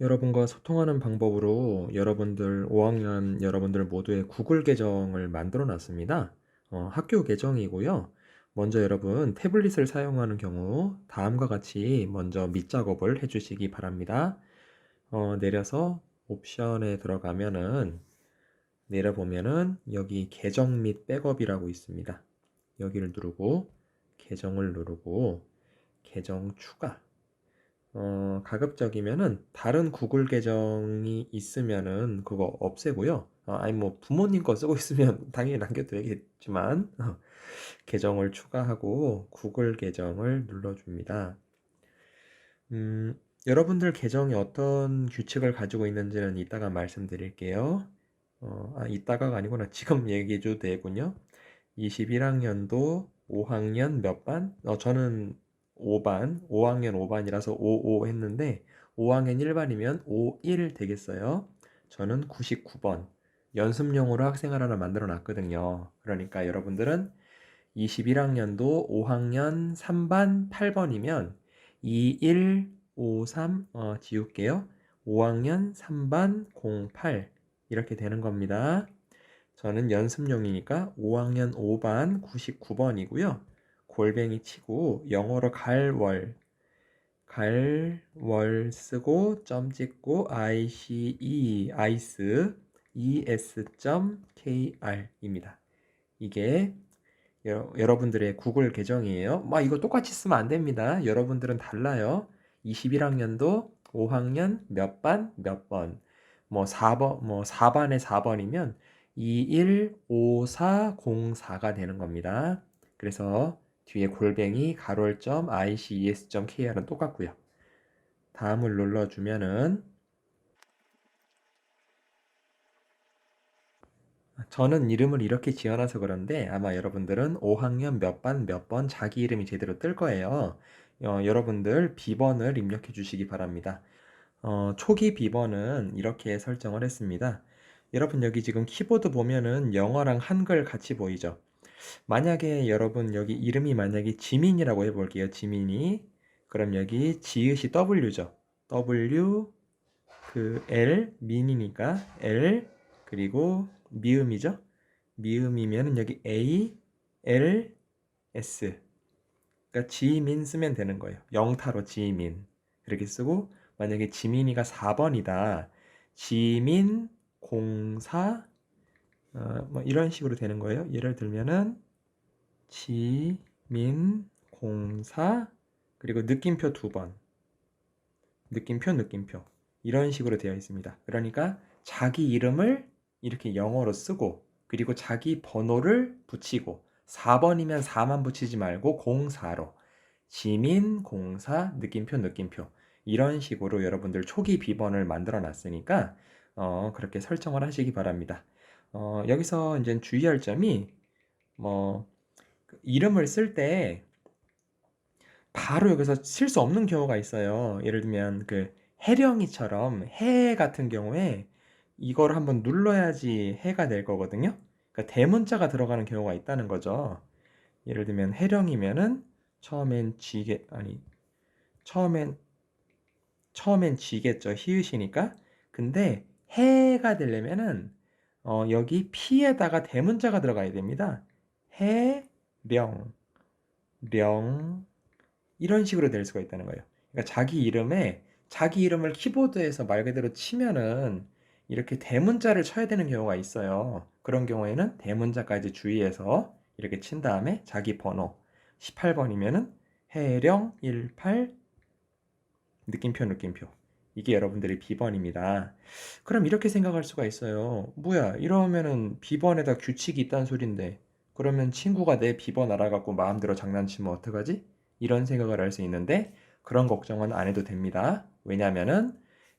여러분과 소통하는 방법으로 여러분들 5학년 여러분들 모두의 구글 계정을 만들어 놨습니다. 어, 학교 계정이고요. 먼저 여러분 태블릿을 사용하는 경우 다음과 같이 먼저 밑 작업을 해주시기 바랍니다. 어, 내려서 옵션에 들어가면은 내려보면은 여기 계정 및 백업이라고 있습니다. 여기를 누르고 계정을 누르고 계정 추가 어, 가급적이면은 다른 구글 계정이 있으면은 그거 없애고요. 어, 아니 뭐 부모님 거 쓰고 있으면 당연히 남겨둬야겠지만 어, 계정을 추가하고 구글 계정을 눌러줍니다. 음, 여러분들 계정이 어떤 규칙을 가지고 있는지는 이따가 말씀드릴게요. 어, 아, 이따가가 아니구나. 지금 얘기해줘도 되군요. 21학년도 5학년 몇 반? 어, 저는 5반, 5학년 5반이라서 55 했는데 5학년 1반이면 51 되겠어요. 저는 99번. 연습용으로 학생을 하나 만들어 놨거든요. 그러니까 여러분들은 21학년도 5학년 3반 8번이면 21, 53, 어, 지울게요. 5학년 3반 08 이렇게 되는 겁니다. 저는 연습용이니까 5학년 5반 99번이고요. 골뱅이 치고 영어로 갈월 갈월 쓰고 점 찍고 ice ice es.kr입니다. 이게 여, 여러 분들의 구글 계정이에요. 막 이거 똑같이 쓰면 안 됩니다. 여러분들은 달라요. 21학년도 5학년 몇 반, 몇 번. 뭐 4번, 뭐 4반에 4번이면 215404가 되는 겁니다. 그래서 뒤에 골뱅이 가롤점 ices.kr은 똑같고요. 다음을 눌러주면은 저는 이름을 이렇게 지어놔서 그런데 아마 여러분들은 5학년 몇 반 몇 번 자기 이름이 제대로 뜰 거예요. 어, 여러분들 비번을 입력해 주시기 바랍니다. 어, 초기 비번은 이렇게 설정을 했습니다. 여러분 여기 지금 키보드 보면은 영어랑 한글 같이 보이죠? 만약에 여러분 여기 이름이 만약에 지민이라고 해볼게요. 지민이. 그럼 여기 지읒이 W죠. W 그 L 민이니까 L 그리고 미음이죠. 미음이면은 여기 A L S 그러니까 지민 쓰면 되는 거예요. 영타로 지민 이렇게 쓰고 만약에 지민이가 4번이다. 지민 04 어, 뭐 이런 식으로 되는 거예요. 예를 들면은 지민 공사 그리고 느낌표 두 번. 느낌표 느낌표 이런 식으로 되어 있습니다. 그러니까 자기 이름을 이렇게 영어로 쓰고 그리고 자기 번호를 붙이고 4번이면 4만 붙이지 말고 04로 지민 공사 느낌표 느낌표 이런 식으로 여러분들 초기 비번을 만들어 놨으니까 어, 그렇게 설정을 하시기 바랍니다. 어, 여기서 이제 주의할 점이 뭐 이름을 쓸 때 바로 여기서 쓸 수 없는 경우가 있어요. 예를 들면 그 해령이처럼 해 같은 경우에 이걸 한번 눌러야지 해가 될 거거든요. 그러니까 대문자가 들어가는 경우가 있다는 거죠. 예를 들면 해령이면은 처음엔 쥐게 아니 처음엔 처음엔 쥐겠죠. 히읗이니까. 근데 해가 되려면은 어, 여기 피에다가 대문자가 들어가야 됩니다. 해령, 령 이런 식으로 될 수가 있다는 거예요. 그러니까 자기 이름에 자기 이름을 키보드에서 말 그대로 치면은 이렇게 대문자를 쳐야 되는 경우가 있어요. 그런 경우에는 대문자까지 주의해서 이렇게 친 다음에 자기 번호 18번이면은 해령 18 느낌표 느낌표 이게 여러분들의 비번입니다. 그럼 이렇게 생각할 수가 있어요. 뭐야, 이러면은 비번에다 규칙이 있다는 소린데, 그러면 친구가 내 비번 알아갖고 마음대로 장난치면 어떡하지? 이런 생각을 할 수 있는데, 그런 걱정은 안 해도 됩니다. 왜냐면은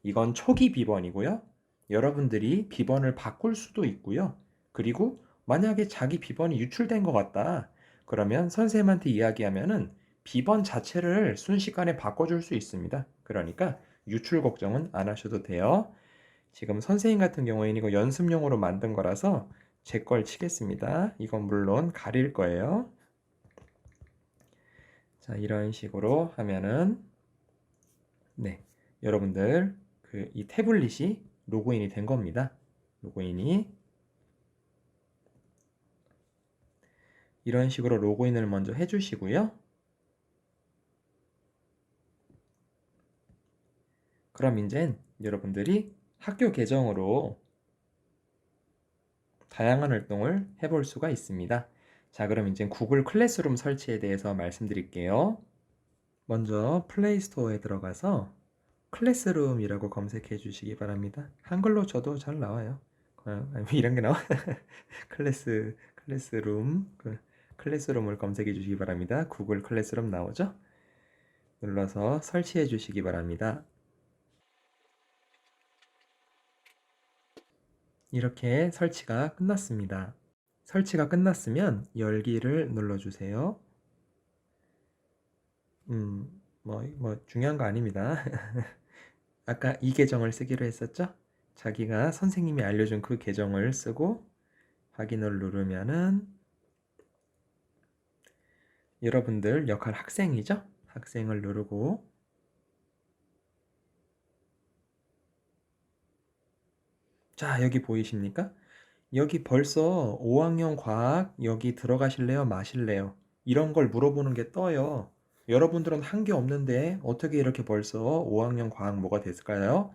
이건 초기 비번이고요. 여러분들이 비번을 바꿀 수도 있고요. 그리고 만약에 자기 비번이 유출된 것 같다. 그러면 선생님한테 이야기하면은 비번 자체를 순식간에 바꿔줄 수 있습니다. 그러니까 유출 걱정은 안 하셔도 돼요. 지금 선생님 같은 경우에는 이거 연습용으로 만든 거라서 제 걸 치겠습니다. 이건 물론 가릴 거예요. 자, 이런 식으로 하면은 네, 여러분들 그 이 태블릿이 로그인이 된 겁니다. 로그인이 이런 식으로 로그인을 먼저 해주시고요. 그럼 이제 여러분들이 학교 계정으로 다양한 활동을 해볼 수가 있습니다. 자, 그럼 이제 구글 클래스룸 설치에 대해서 말씀드릴게요. 먼저 플레이스토어에 들어가서 클래스룸이라고 검색해 주시기 바랍니다. 한글로 쳐도 잘 나와요. 어, 이런 게 나와? 클래스, 클래스룸, 그 클래스룸을 검색해 주시기 바랍니다. 구글 클래스룸 나오죠? 눌러서 설치해 주시기 바랍니다. 이렇게 설치가 끝났습니다. 설치가 끝났으면 열기를 눌러주세요. 음, 뭐, 뭐, 중요한 거 아닙니다. 아까 이 계정을 쓰기로 했었죠? 자기가 선생님이 알려준 그 계정을 쓰고 확인을 누르면은 여러분들 역할 학생이죠? 학생을 누르고 자, 여기 보이십니까? 여기 벌써 5학년 과학 여기 들어가실래요? 마실래요? 이런 걸 물어보는 게 떠요. 여러분들은 한 게 없는데 어떻게 이렇게 벌써 5학년 과학 뭐가 됐을까요?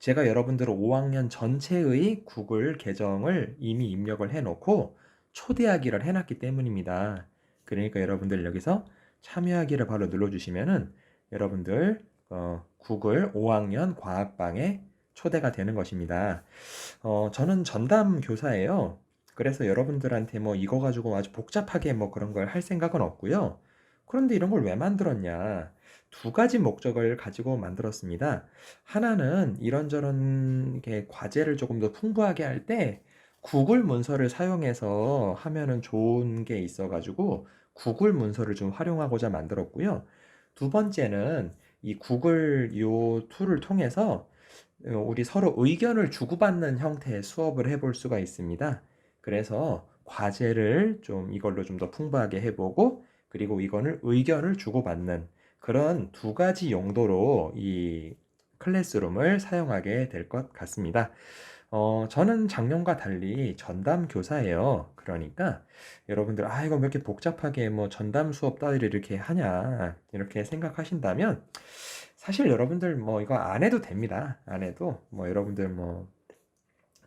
제가 여러분들은 5학년 전체의 구글 계정을 이미 입력을 해놓고 초대하기를 해놨기 때문입니다. 그러니까 여러분들 여기서 참여하기를 바로 눌러주시면은 여러분들 어, 구글 5학년 과학방에 초대가 되는 것입니다. 어, 저는 전담 교사예요. 그래서 여러분들한테 뭐 이거 가지고 아주 복잡하게 뭐 그런 걸 할 생각은 없고요. 그런데 이런 걸 왜 만들었냐? 두 가지 목적을 가지고 만들었습니다. 하나는 이런저런 게 과제를 조금 더 풍부하게 할 때 구글 문서를 사용해서 하면은 좋은 게 있어가지고 구글 문서를 좀 활용하고자 만들었고요. 두 번째는 이 구글 요 툴을 통해서 어, 우리 서로 의견을 주고받는 형태의 수업을 해볼 수가 있습니다. 그래서 과제를 좀 이걸로 좀 더 풍부하게 해보고 그리고 이거를 의견을 주고받는 그런 두 가지 용도로 이 클래스룸을 사용하게 될 것 같습니다. 어, 저는 작년과 달리 전담 교사예요. 그러니까 여러분들 아 이거 왜 이렇게 복잡하게 뭐 전담 수업 따위를 이렇게 하냐 이렇게 생각하신다면 사실 여러분들 뭐 이거 안 해도 됩니다. 안 해도 뭐 여러분들 뭐,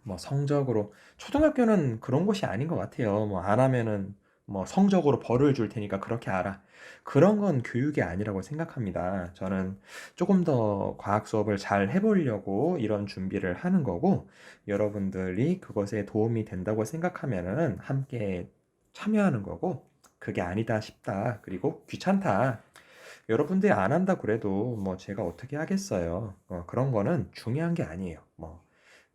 뭐 성적으로 초등학교는 그런 곳이 아닌 것 같아요. 뭐 안 하면은 뭐 성적으로 벌을 줄 테니까 그렇게 알아. 그런 건 교육이 아니라고 생각합니다. 저는 조금 더 과학 수업을 잘 해보려고 이런 준비를 하는 거고 여러분들이 그것에 도움이 된다고 생각하면은 함께 참여하는 거고 그게 아니다 싶다. 그리고 귀찮다. 여러분들이 안 한다 그래도 뭐 제가 어떻게 하겠어요. 어, 그런 거는 중요한 게 아니에요. 뭐,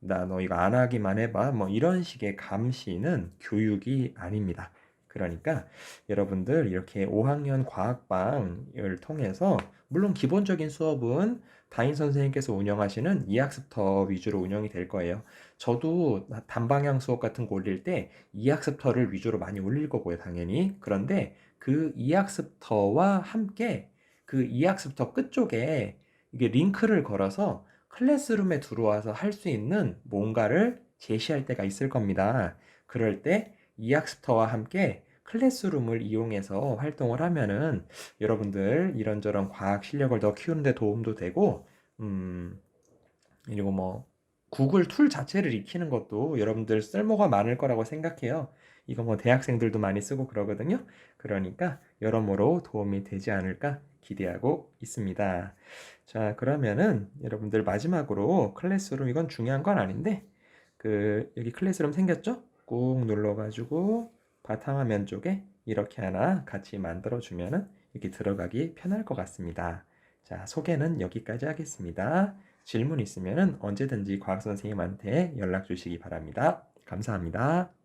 나 너 이거 안 하기만 해봐. 뭐 이런 식의 감시는 교육이 아닙니다. 그러니까 여러분들 이렇게 5학년 과학방을 통해서 물론 기본적인 수업은 담임 선생님께서 운영하시는 이학습터 위주로 운영이 될 거예요. 저도 단방향 수업 같은 거 올릴 때 이학습터를 위주로 많이 올릴 거고요, 당연히. 그런데 그 이학습터와 함께 그 2학습터 끝쪽에 이게 링크를 걸어서 클래스룸에 들어와서 할 수 있는 뭔가를 제시할 때가 있을 겁니다. 그럴 때 2학습터와 함께 클래스룸을 이용해서 활동을 하면은 여러분들 이런저런 과학 실력을 더 키우는데 도움도 되고, 음, 그리고 뭐, 구글 툴 자체를 익히는 것도 여러분들 쓸모가 많을 거라고 생각해요. 이거 뭐 대학생들도 많이 쓰고 그러거든요. 그러니까 여러모로 도움이 되지 않을까 기대하고 있습니다. 자, 그러면은 여러분들 마지막으로 클래스룸 이건 중요한 건 아닌데 그 여기 클래스룸 생겼죠? 꾹 눌러 가지고 바탕화면 쪽에 이렇게 하나 같이 만들어 주면은 이렇게 들어가기 편할 것 같습니다. 자, 소개는 여기까지 하겠습니다. 질문 있으면은 언제든지 과학 선생님한테 연락 주시기 바랍니다. 감사합니다.